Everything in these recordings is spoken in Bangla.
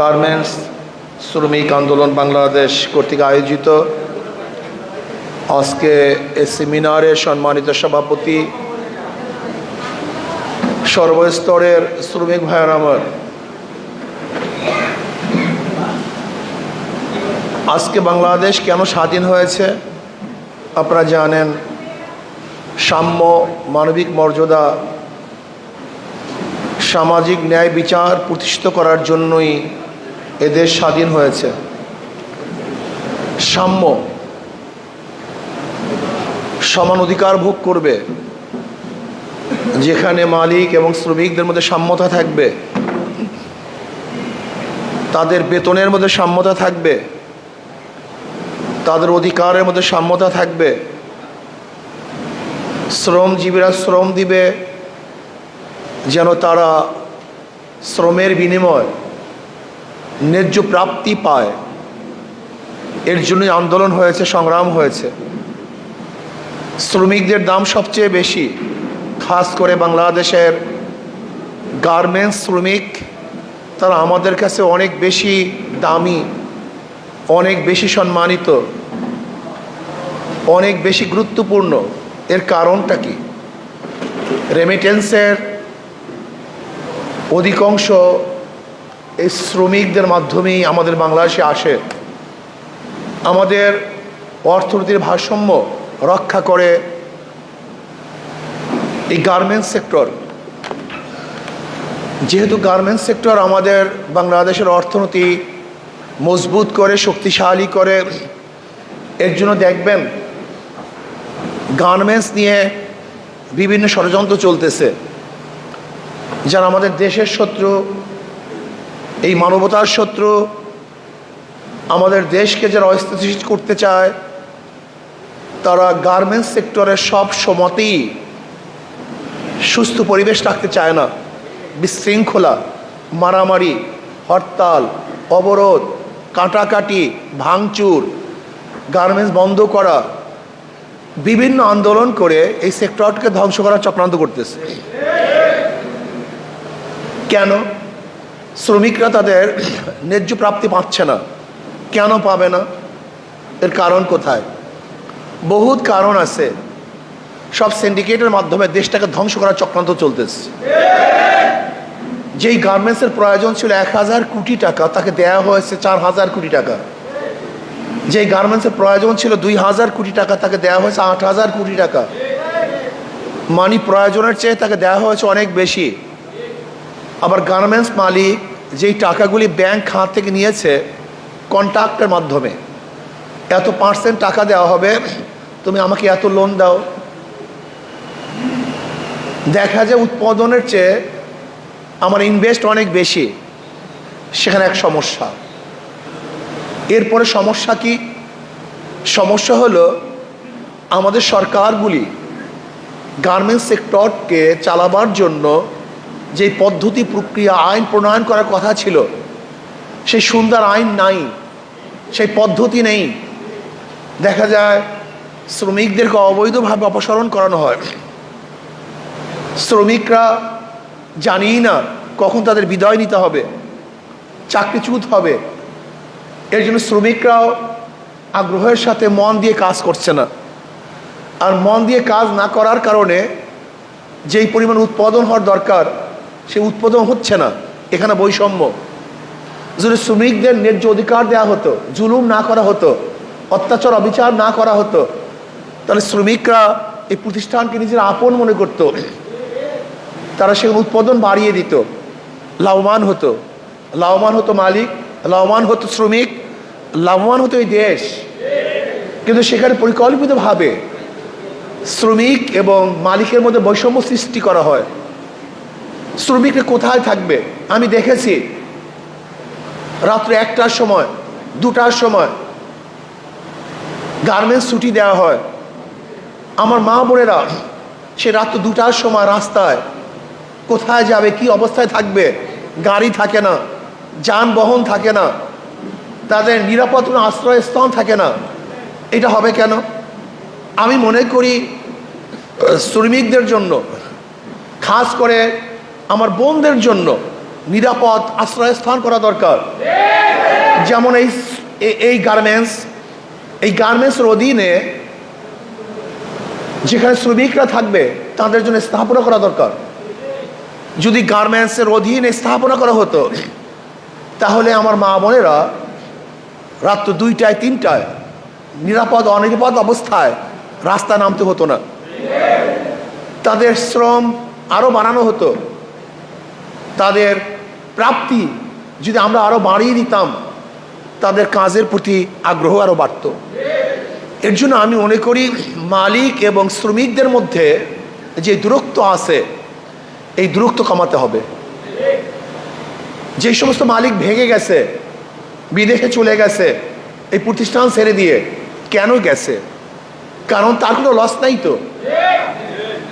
গার্মেন্টস, শ্রমিক আন্দোলন বাংলাদেশ কর্তৃক আয়োজিত। আজকে এ সেমিনারে সম্মানিত সভাপতি, সর্বস্তরের শ্রমিক ভাইয়ের আমার। আজকে বাংলাদেশ কেন স্বাধীন হয়েছে? আপনারা জানেন, সাম্য মানবিক মর্যাদা, সামাজিক ন্যায় বিচার প্রতিষ্ঠিত করার জন্যই এদেশ স্বাধীন হয়েছে। সাম্য, সমান অধিকার ভোগ করবে। যেখানে মালিক এবং শ্রমিকদের মধ্যে সাম্যতা থাকবে। তাদের বেতনের মধ্যে সাম্যতা থাকবে। তাদের অধিকারের মধ্যে সাম্যতা থাকবে। শ্রমজীবীরা শ্রম দিবে, যেন তারা শ্রমের বিনিময় ন্যায্য প্রাপ্তি পায়। এর জন্যই আন্দোলন হয়েছে, সংগ্রাম হয়েছে। শ্রমিকদের দাম সবচেয়ে বেশি, খাস করে বাংলাদেশের গার্মেন্টস শ্রমিক। তারা আমাদের কাছে অনেক বেশি দামি, অনেক বেশি সম্মানিত, অনেক বেশি গুরুত্বপূর্ণ। এর কারণটা কি? রেমিটেন্সের অধিকাংশ এই শ্রমিকদের মাধ্যমেই আমাদের বাংলাদেশে আসে। আমাদের অর্থনীতির ভারসাম্য রক্ষা করে এই গার্মেন্টস সেক্টর যেহেতু গার্মেন্টস সেক্টর আমাদের বাংলাদেশের অর্থনীতি মজবুত করে, শক্তিশালী করে, এর জন্য দেখবেন গার্মেন্টস নিয়ে বিভিন্ন ষড়যন্ত্র চলতেছে। যারা আমাদের দেশের শত্রু এই মানবতার শত্রু আমাদের দেশকে যারা অস্থিতিশীল করতে চায়, তারা গার্মেন্টস সেক্টরের সব সময়তেই সুস্থ পরিবেশ রাখতে চায় না। বিশৃঙ্খলা, মারামারি, হরতাল, অবরোধ, কাটাকাটি, ভাঙচুর গার্মেন্টস বন্ধ করা, বিভিন্ন আন্দোলন করে এই সেক্টরকে ধ্বংস করার চক্রান্ত করতেছে। কেন? শ্রমিকরা তাদের ন্যায্য প্রাপ্তি পাচ্ছে না। কেন পাবে না? এর কারণ কোথায়? বহুত কারণ আছে। সব সিন্ডিকেটের মাধ্যমে দেশটাকে ধ্বংস করার চক্রান্ত চলতেছে। যেই গার্মেন্টসের প্রয়োজন ছিল এক হাজার কোটি টাকা, তাকে দেয়া হয়েছে চার হাজার কোটি টাকা। যেই গার্মেন্টসের প্রয়োজন ছিল দুই হাজার কোটি টাকা, তাকে দেওয়া হয়েছে আট হাজার কোটি টাকা। মানি প্রয়োজনের চেয়ে তাকে দেওয়া হয়েছে অনেক বেশি। আবার গার্মেন্টস মালিক যেই টাকাগুলি ব্যাংক খাত থেকে নিয়েছে কন্ট্রাক্টের মাধ্যমে, এত পার্সেন্ট টাকা দেওয়া হবে, তুমি আমাকে এত লোন দাও। দেখা যায় উৎপাদনের চেয়ে আমার ইনভেস্ট অনেক বেশি, সেখানে এক সমস্যা। এরপরে সমস্যা কি? সমস্যা হলো আমাদের সরকারগুলি গার্মেন্টস সেক্টরকে চালাবার জন্য যে পদ্ধতি, প্রক্রিয়া, আইন প্রণয়ন করার কথা ছিল সেই সুন্দর আইন নাই সেই পদ্ধতি নেই। দেখা যায়, শ্রমিকদেরকে অবৈধভাবে অপসারণ করানো হয়। শ্রমিকরা জানিই না কখন তাদের বিদায় নিতে হবে, চাকরিচ্যুত হবে। এর জন্য শ্রমিকরাও আগ্রহের সাথে মন দিয়ে কাজ করছে না। আর মন দিয়ে কাজ না করার কারণে যেই পরিমাণ উৎপাদন হওয়ার দরকার সে উৎপাদন হচ্ছে না। এখানে বৈষম্য। যদি শ্রমিকদের ন্যায্য অধিকার দেওয়া হতো, জুলুম না করা হতো, অত্যাচার, অবিচার না করা হতো, তাহলে শ্রমিকরা এই প্রতিষ্ঠানকে নিজের আপন মনে করত। তারা সে উৎপাদন বাড়িয়ে দিত। লাভবান হতো। লাভবান হতো মালিক, লাভবান হতো শ্রমিক, লাভবান হতো এই দেশ। কিন্তু সেখানে পরিকল্পিতভাবে শ্রমিক এবং মালিকের মধ্যে বৈষম্য সৃষ্টি করা হয়। শ্রমিকরা কোথায় থাকবে? আমি দেখেছি। রাত্রে একটার সময়, দুটার সময় গার্মেন্টস ছুটি দেওয়া হয়। আমার মা বোনেরা সে রাত্র দুটার সময় রাস্তায় কোথায় যাবে, কি অবস্থায় থাকবে? গাড়ি থাকে না, যানবাহন থাকে না, তাদের নিরাপদ কোনো আশ্রয়স্থল থাকে না। এটা হবে কেন? আমি মনে করি শ্রমিকদের জন্য, খাস করে আমার বোনদের জন্য নিরাপদ আশ্রয়স্থান করা দরকার। যেমন এই এই গার্মেন্টস এই গার্মেন্টসের অধীনে যেখানে শ্রমিকরা থাকবে, তাদের জন্য স্থাপনা করা দরকার। যদি গার্মেন্টসের অধীনে স্থাপনা করা হতো, তাহলে আমার মা বোনেরা রাত্র দুইটায়, তিনটায় নিরাপদ, অনিরাপদ অবস্থায় রাস্তা নামতে হতো না। তাদের শ্রম আরও বাড়ানো হতো। তাদের প্রাপ্তি যদি আমরা আরও বাড়িয়ে দিতাম তাদের কাজের প্রতি আগ্রহ আরও বাড়ত। এর জন্য আমি মনে করি মালিক এবং শ্রমিকদের মধ্যে যে দূরত্ব আছে, এই দূরত্ব কমাতে হবে। যে সমস্ত মালিক ভেঙে গেছে, বিদেশে চলে গেছে, এই প্রতিষ্ঠান ছেড়ে দিয়ে কেন গেছে? কারণ তার কোনো লস নাই তো।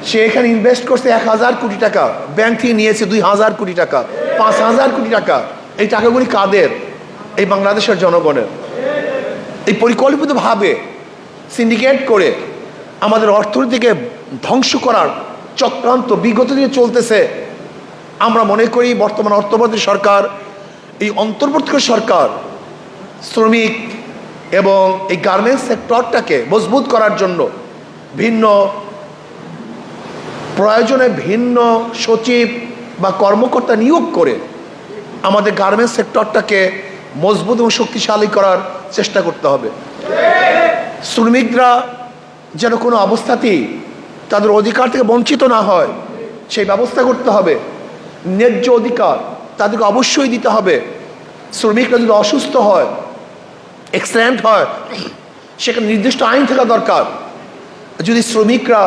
সে এখানে ইনভেস্ট করছে এক হাজার কোটি টাকা। ব্যাংক থেকে নিয়েছে দুই হাজার কোটি টাকা, পাঁচ হাজার কোটি টাকা। এই টাকাগুলি কাদের? এই বাংলাদেশের জনগণের। এই পরিকল্পিতভাবে সিন্ডিকেট করে আমাদের অর্থনীতিকে ধ্বংস করার চক্রান্ত বিগত দিনে চলতেছে। আমরা মনে করি বর্তমান অর্থমন্ত্রী সরকার, এই অন্তর্বর্তী সরকার, শ্রমিক এবং এই গার্মেন্টস সেক্টরটাকে মজবুত করার জন্য ভিন্ন প্রয়োজনে ভিন্ন সচিব বা কর্মকর্তা নিয়োগ করে আমাদের গার্মেন্টস সেক্টরটাকে মজবুত এবং শক্তিশালী করার চেষ্টা করতে হবে। শ্রমিকরা যেন কোনো অবস্থাতেই তাদের অধিকার থেকে বঞ্চিত না হয়, সেই ব্যবস্থা করতে হবে। ন্যায্য অধিকার তাদেরকে অবশ্যই দিতে হবে। শ্রমিকরা যদি অসুস্থ হয় এক্সিডেন্ট হয়, সেখানে নির্দিষ্ট আইন থাকা দরকার। যদি শ্রমিকরা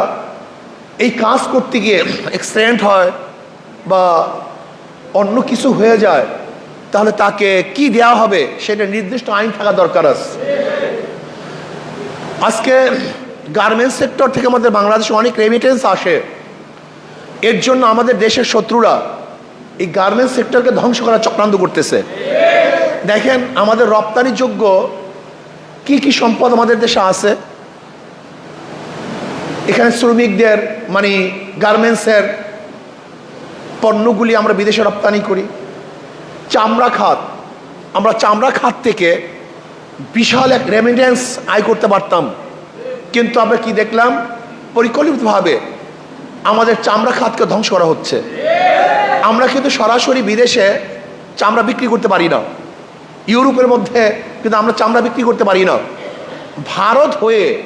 এই কাজ করতে গিয়ে এক্সিডেন্ট হয় বা অন্য কিছু হয়ে যায়, তাহলে তাকে কি দেওয়া হবে? সেটা নির্দিষ্ট আইন থাকা দরকার আছে। আজকে গার্মেন্টস সেক্টর থেকে আমাদের বাংলাদেশে অনেক রেমিটেন্স আসে। এর জন্য আমাদের দেশের শত্রুরা এই গার্মেন্টস সেক্টরকে ধ্বংস করার চক্রান্ত করতেছে। দেখেন, আমাদের রপ্তানিযোগ্য কি কি সম্পদ আমাদের দেশে আছে? এখানে শ্রমিকদের মানে গার্মেন্টসের পণ্যগুলি আমরা বিদেশে রপ্তানি করি। চামড়া খাত, আমরা চামড়া খাত থেকে বিশাল এক রেমিডেন্স আয় করতে পারতাম। কিন্তু আমরা কি দেখলাম? পরিকল্পিতভাবে আমাদের চামড়া খাতকে ধ্বংস করা হচ্ছে। আমরা কিন্তু সরাসরি বিদেশে চামড়া বিক্রি করতে পারি না। ইউরোপের মধ্যে কিন্তু আমরা চামড়া বিক্রি করতে পারি না। ভারত হয়ে,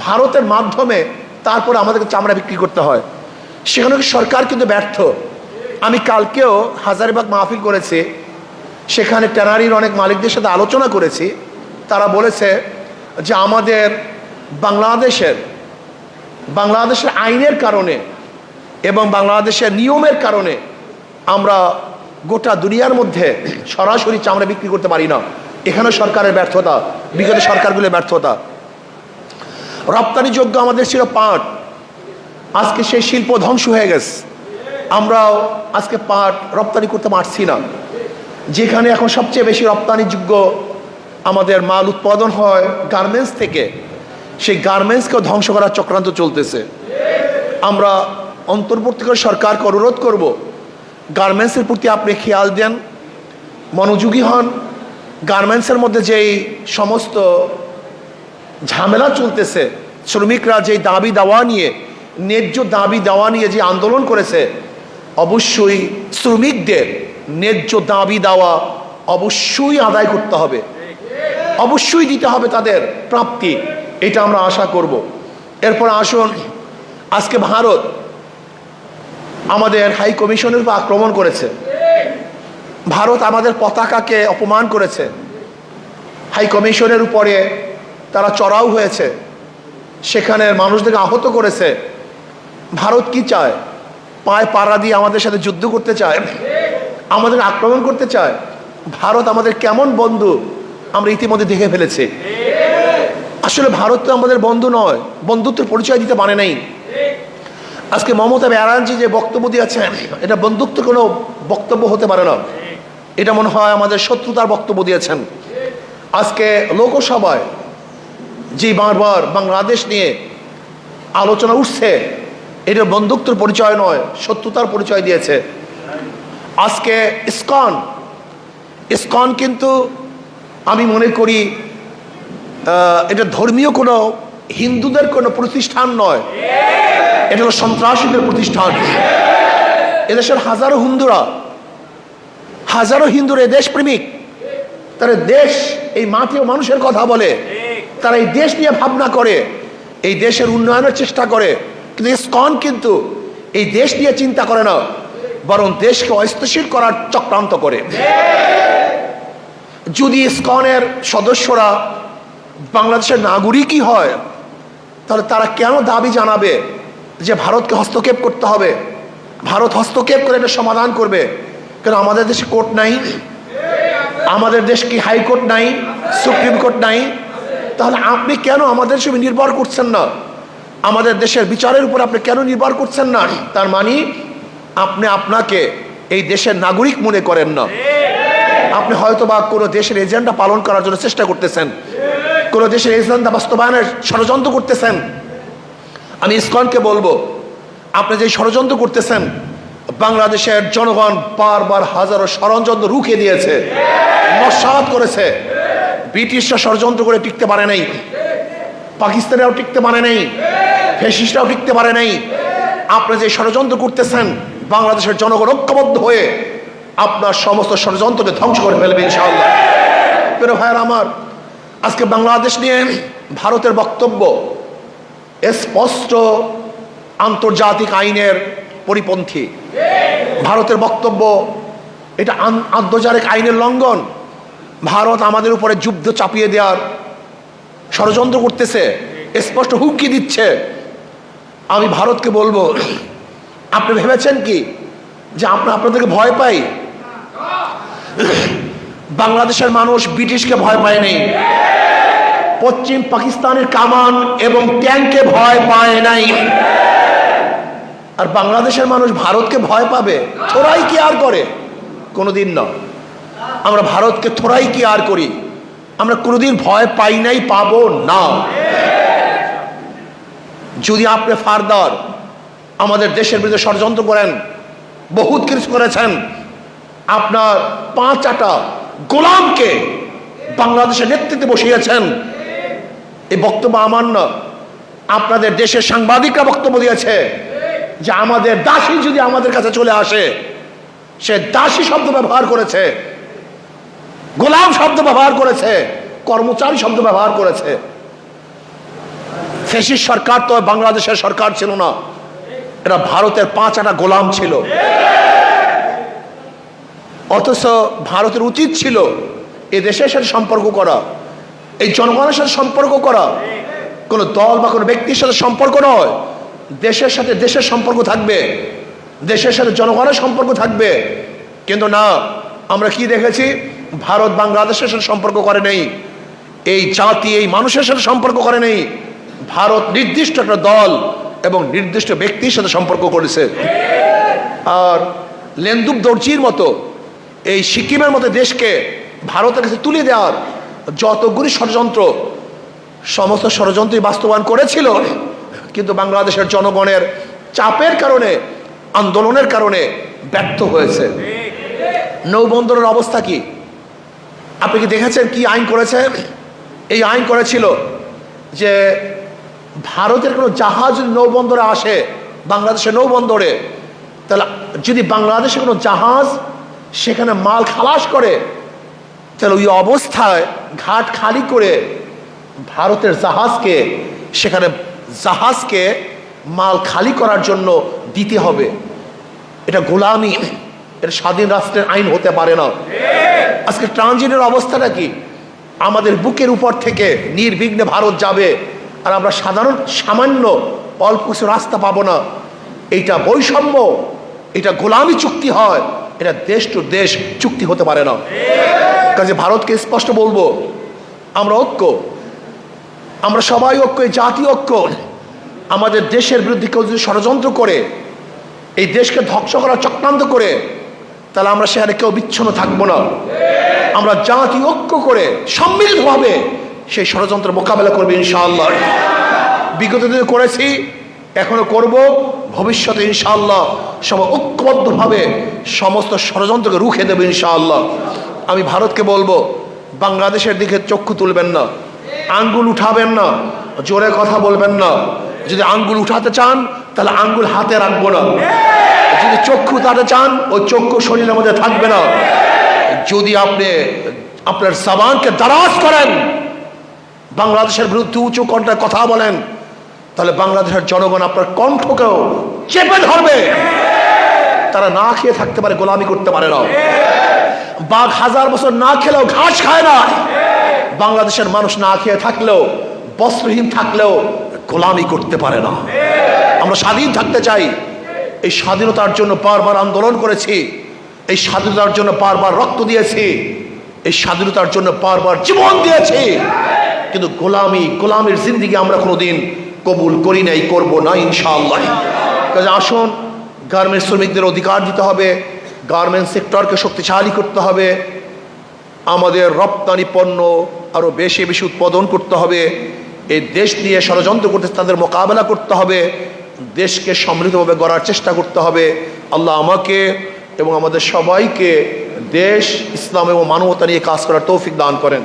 ভারতের মাধ্যমে তারপরে আমাদেরকে চামড়া বিক্রি করতে হয়। সেখানে সরকার কিন্তু ব্যর্থ। আমি কালকেও হাজারিবাগ মাহফিল করেছি। সেখানে ট্যানারির অনেক মালিকদের সাথে আলোচনা করেছি। তারা বলেছে যে আমাদের বাংলাদেশের বাংলাদেশের আইনের কারণে এবং বাংলাদেশের নিয়মের কারণে আমরা গোটা দুনিয়ার মধ্যে সরাসরি চামড়া বিক্রি করতে পারি না। এখানে সরকারের ব্যর্থতা, বিগত সরকারগুলোর ব্যর্থতা। রপ্তানিযোগ্য আমাদের ছিল পাট। আজকে সেই শিল্প ধ্বংস হয়ে গেছে। আমরাও আজকে পাট রপ্তানি করতে পারছি না। যেখানে এখন সবচেয়ে বেশি রপ্তানিযোগ্য আমাদের মাল উৎপাদন হয় গার্মেন্টস থেকে, সেই গার্মেন্টসকেও ধ্বংস করার চক্রান্ত চলতেছে। আমরা অন্তর্বর্তীকাল সরকারকে অনুরোধ করব গার্মেন্টসের প্রতি আপনি খেয়াল দেন, মনোযোগী হন। গার্মেন্টসের মধ্যে যেই সমস্ত ঝামেলা চলতেছে। শ্রমিকরা যে দাবি দাওয়া নিয়ে, ন্যায্য দাবি দাওয়া নিয়ে যে আন্দোলন করেছে, অবশ্যই শ্রমিকদের ন্যায্য দাবি দেওয়া অবশ্যই আদায় করতে হবে। অবশ্যই দিতে হবে তাদের প্রাপ্তি, এটা আমরা আশা করব। এরপর আসুন, আজকে ভারত আমাদের হাই কমিশনের উপর আক্রমণ করেছে। ভারত আমাদের পতাকাকে অপমান করেছে। হাই কমিশনের উপরে তারা চড়াও হয়েছে। সেখানের মানুষদেরকে আহত করেছে। ভারত কি চায়? পায়ে পাড়া দিয়ে আমাদের সাথে যুদ্ধ করতে চায়? আমাদের আক্রমণ করতে চায়? ভারত আমাদের কেমন বন্ধু? আমরা ইতিমধ্যে দেখে ফেলেছি। আসলে ভারত তো আমাদের বন্ধু নয়। বন্ধুত্বের পরিচয় দিতে পারে নাই। আজকে মমতা ব্যানার্জি যে বক্তব্য দিয়েছেন, এটা বন্ধুত্ব কোনো বক্তব্য হতে পারে না। এটা মনে হয় আমাদের শত্রুতার বক্তব্য দিয়েছেন। আজকে লোকসভায় যে বারবার বাংলাদেশ নিয়ে আলোচনা উঠছে। এটা বন্ধুত্বের পরিচয় নয়, শত্রুতার পরিচয় দিয়েছে। আজকে ইসকন, ইস্কন কিন্তু আমি মনে করি এটা ধর্মীয় কোনো, হিন্দুদের কোনো প্রতিষ্ঠান নয়। এটা হলো সন্ত্রাসীদের প্রতিষ্ঠান। এদেশের হাজারো হিন্দুরা হাজারো হিন্দুরা দেশ প্রেমিক তারা দেশ এই মাটি ও মানুষের কথা বলে। তারা এই দেশ নিয়ে ভাবনা করে, এই দেশের উন্নয়নের চেষ্টা করে। কিন্তু ইসকন কিন্তু এই দেশ নিয়ে চিন্তা করে না, বরং দেশকে অস্থিতিশীল করার চক্রান্ত করে। যদি ইসকনের সদস্যরা বাংলাদেশের নাগরিকই হয়, তাহলে তারা কেন দাবি জানাবে যে ভারতকে হস্তক্ষেপ করতে হবে? ভারত হস্তক্ষেপ করে এটা সমাধান করবে। কেন আমাদের দেশে কোর্ট নাই? আমাদের দেশ কি হাইকোর্ট নাই? সুপ্রিম কোর্ট নাই? তাহলে আপনি কেন আমাদের সঙ্গে নির্ভর করছেন না? আমাদের দেশের বিচারের উপর আপনি কেন নির্ভর করছেন না? তার মানে আপনি আপনাকে এই দেশের নাগরিক মনে করেন না। আপনি হয়তো বা কোনো দেশের এজেন্ডা পালন করার জন্য চেষ্টা করতেছেন। কোনো দেশের এজেন্ডা বাস্তবায়নের ষড়যন্ত্র করতেছেন। আমি ইসকনকে বলব, আপনি যে ষড়যন্ত্র করতেছেন, বাংলাদেশের জনগণ বারবার হাজারো ষড়যন্ত্র রুখে দিয়েছে, নস্বাত করেছে। ব্রিটিশরা ষড়যন্ত্র করে টিকতে পারে নাই। পাকিস্তানেও টিকতে পারে নাই। ফেসিসরাও টিকতে পারে নাই। আপনি যে ষড়যন্ত্র করতেছেন, বাংলাদেশের জনগণ ঐক্যবদ্ধ হয়ে আপনার সমস্ত ষড়যন্ত্রকে ধ্বংস করে ফেলবে ইনশাআল্লাহ। প্রিয় ভাইয়ের আমার, আজকে বাংলাদেশ নিয়ে ভারতের বক্তব্য স্পষ্ট আন্তর্জাতিক আইনের পরিপন্থী। ভারতের বক্তব্য এটা আন- আন্তর্জাতিক আইনের লঙ্ঘন। ভারত আমাদের উপরে যুদ্ধ চাপিয়ে দেওয়ার ষড়যন্ত্র করতেছে, স্পষ্ট হুমকি দিচ্ছে। আমি ভারতকে বলব, আপনি ভেবেছেন কি যে আমরা আপনাদেরকে ভয় পাই? বাংলাদেশের মানুষ ব্রিটিশকে ভয় পায় নাই। পশ্চিম পাকিস্তানের কামান এবং ট্যাঙ্কে ভয় পায় নাই। আর বাংলাদেশের মানুষ ভারতকে ভয় পাবে? থোড়াই কি আর করে? কোনোদিন না আমরা ভারতকে থোড়াই কি আর করি? আমরা কোনোদিন ভয় পাই নাই, পাবো না যদি আপনি ফারদার আমাদের দেশের বিরুদ্ধে ষড়যন্ত্র করেন, বহুত কিছু করেছেন, আপনার পাঁচ আটা গোলামকে বাংলাদেশের নেতৃত্বে বসিয়েছেন। এই বক্তব্য আমার না, আপনাদের দেশের সাংবাদিকরা বক্তব্য দিয়েছে যে আমাদের দাসী যদি আমাদের কাছে চলে আসে, সে দাসী শব্দ ব্যবহার করেছে। গোলাম শব্দ ব্যবহার করেছে, কর্মচারী শব্দ ব্যবহার করেছে। ফেসির সরকার তো বাংলাদেশের সরকার ছিল না। এটা ভারতের পাঁচ আটা গোলাম ছিল। অথচ ভারতের উচিত ছিল এ দেশের সাথে সম্পর্ক করা, এই জনগণের সাথে সম্পর্ক করা। কোনো দল বা কোনো ব্যক্তির সাথে সম্পর্ক নয়। দেশের সাথে দেশের সম্পর্ক থাকবে। দেশের সাথে জনগণের সম্পর্ক থাকবে। কিন্তু না, আমরা কি দেখেছি? ভারত বাংলাদেশের সাথে সম্পর্ক করে নেই। এই জাতি, এই মানুষের সাথে সম্পর্ক করে নেই। ভারত নির্দিষ্ট একটা দল এবং নির্দিষ্ট ব্যক্তির সাথে সম্পর্ক করেছে। আর লেন্দুক দর্জির মতো এই সিকিমের মতো দেশকে ভারতের কাছে তুলে দেওয়ার যতগুলি ষড়যন্ত্র, সমস্ত ষড়যন্ত্রই বাস্তবায়ন করেছিল, কিন্তু বাংলাদেশের জনগণের চাপের কারণে, আন্দোলনের কারণে ব্যর্থ হয়েছে। নৌবন্দরের অবস্থা কি? আপনি কি দেখেছেন কি আইন করেছে? এই আইন করেছিল যে ভারতের কোনো জাহাজ যদি নৌবন্দরে আসে, বাংলাদেশের নৌবন্দরে, তাহলে যদি বাংলাদেশের কোনো জাহাজ সেখানে মাল খালাস করে, তাহলে ওই অবস্থায় ঘাট খালি করে ভারতের জাহাজকে, সেখানে জাহাজকে মাল খালি করার জন্য দিতে হবে। এটা গোলামি। এটা স্বাধীন রাষ্ট্রের আইন হতে পারে না। আজকে ট্রানজিটের অবস্থাটা কি? আমাদের বুকের উপর থেকে নির্বিঘ্নে ভারত যাবে আর আমরা সাধারণ সামান্য অল্প কিছু রাস্তা পাবো না। এইটা বৈষম্য, এটা গোলামি চুক্তি হয়, এটা দেশ টু দেশ চুক্তি হতে পারে না। কাজে ভারতকে স্পষ্ট বলব, আমরা ঐক্য, আমরা সবাই ঐক্য জাতীয় ঐক্য। আমাদের দেশের বিরুদ্ধে কেউ যদি ষড়যন্ত্র করে, এই দেশকে ধ্বংস করার চক্রান্ত করে তাহলে আমরা সেখানে কেউ বিচ্ছন্ন থাকব না। আমরা জাতি ঐক্য করে সম্মিলিতভাবে সেই ষড়যন্ত্রের মোকাবেলা করবে ইনশাআল্লাহ। বিগত দিনে করেছি, এখনও করব, ভবিষ্যতে ইনশাআল্লাহ সবাই ঐক্যবদ্ধভাবে সমস্ত ষড়যন্ত্রকে রুখে দেবে ইনশাআল্লাহ। আমি ভারতকে বলব, বাংলাদেশের দিকে চক্ষু তুলবেন না, আঙ্গুল উঠাবেন না, জোরে কথা বলবেন না। যদি আঙ্গুল উঠাতে চান, তাহলে আঙ্গুল হাতে রাখব না। যদি চক্ষু তাতে চান ওই চক্ষু শরীরের মধ্যে থাকবে না। যদি আপনি আপনার সাবানকে দারাজ করেন, বাংলাদেশের বিরুদ্ধে উঁচু কণ্ঠে কথা বলেন, তাহলে বাংলাদেশের জনগণ আপনার কণ্ঠকেও চেপে ধরবে। তারা না খেয়ে থাকতে পারে, গোলামি করতে পারে না। বাঘ হাজার বছর না খেলেও ঘাস খায় না। বাংলাদেশের মানুষ না খেয়ে থাকলেও, বস্ত্রহীন থাকলেও গোলামি করতে পারে না। আমরা স্বাধীন থাকতে চাই। এই স্বাধীনতার জন্য বারবার আন্দোলন করেছি। এই স্বাধীনতার জন্য বারবার রক্ত দিয়েছি। এই স্বাধীনতার জন্য বারবার জীবন দিয়েছি। কিন্তু গোলামি, গোলামের জিন্দিগি আমরা কোনোদিন কবুল করি নাই, করব না ইনশাআল্লাহ। কাজে আসুন গার্মেন্টস শ্রমিকদের অধিকার দিতে হবে গার্মেন্টস সেক্টরকে শক্তিশালী করতে হবে। আমাদের রপ্তানি পণ্য আরও বেশি বেশি উৎপাদন করতে হবে। এই দেশ নিয়ে ষড়যন্ত্র করতে তাদের মোকাবেলা করতে হবে। দেশকে সমৃদ্ধভাবে গড়ার চেষ্টা করতে হবে। আল্লাহ আমাকে এবং আমাদের সবাইকে দেশ, ইসলাম এবং মানবতা নিয়ে কাজ করার তৌফিক দান করেন।